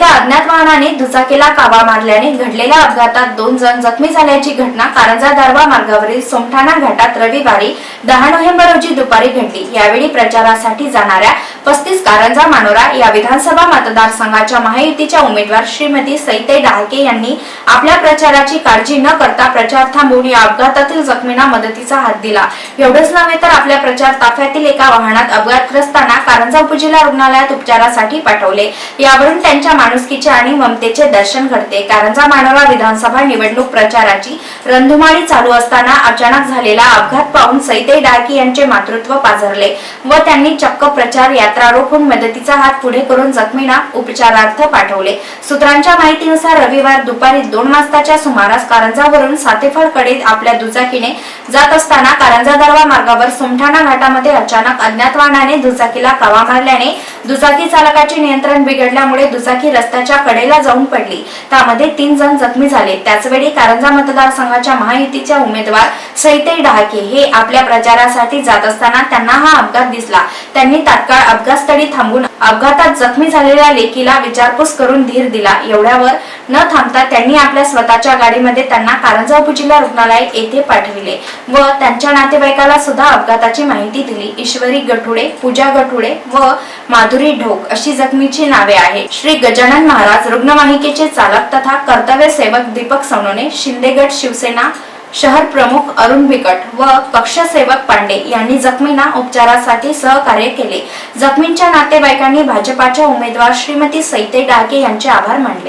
एका अज्ञात वाहनाने दुचाकीला काबा मारल्याने घडलेल्या अपघातात दोन जण जखमी झाल्याची घटना कारंजा दारवा मार्गावरील सोमठाणा घाटात रविवारी दहा नोव्हेंबर रोजी दुपारी घडली. यावेळी प्रचारासाठी जाणाऱ्या पस्तीस कारंजा मानोरा या विधानसभा मतदारसंघाच्या महायुतीच्या उमेदवार श्रीमती सैते डहाके यांनी आपल्या प्रचाराची काळजी न करता प्रचार थांबवून या अपघातातील जखमींना मदतीचा हात दिला. एवढंच नव्हे तर आपल्या प्रचार ताफ्यातील एका वाहनात अपघातग्रस्तांना कारंजा उपजिल्हा रुग्णालयात उपचारासाठी पाठवले. यावरून त्यांच्या माणुसकीचे आणि ममतेचे दर्शन घडते. कारंजा मानोरा विधानसभा निवडणूक प्रचाराची रंधुमाळी चालू असताना अचानक झालेला अपघात पाहून सईते डाळकी यांचे मातृत्व पाझरले व त्यांनी चक्क प्रचार यात्रा रोखून मदतीचा हात पुढे करून जखमींना उपचारार्थ पाठवले. सूत्रांच्या माहितीनुसार रविवार दुपारी दोन वाजताच्या सुमारास कारंजावरून सातेफळकडे आपल्या दुचाकीने जात असताना कारंजा दरवा मार्गावर सुमठाणा घाटामध्ये अचानक अज्ञात वाहनाने दुचाकीला कावा मारल्याने दुचाकी चालकाचे नियंत्रण बिघडल्यामुळे दुचाकी रस्त्याच्या कडेला जाऊन पडली. त्यामध्ये तीन जण जखमी झाले. त्याचवेळी कारंजा मतदारसंघाच्या महायुतीच्या उमेदवार सैते डहाके हे आपल्या प्रचारासाठी जात असताना त्यांना हा अपघात दिसला. त्यांनी तात्काळ अपघातस्थळी थांबून अपघातात जखमी झालेल्या लेकीला विचारपूस करून धीर दिला. एवढ्यावर न थांबता त्यांनी आपल्या स्वतःच्या गाडीमध्ये त्यांना कारंजा उपजिल्हा रुग्णालय येथे पाठविले व त्यांच्या नातेवाईकाला सुद्धा अपघाताची माहिती दिली. ईश्वरी गठुडे पूजा गठुडे व माधुरी ढोक अशी जखमीची नावे आहेत. श्री गजानन महाराज रुग्णवाहिकेचे चालक तथा कर्तव्य सेवक दीपक सोनोने शिंदेगड शिवसेना शहर प्रमुख अरुण बिकट व कक्षसेवक पांडे यांनी जखमींना उपचारासाठी सहकार्य केले. जखमींच्या नातेवाईकांनी भाजपाच्या उमेदवार श्रीमती सैते डाके यांचे आभार मानले.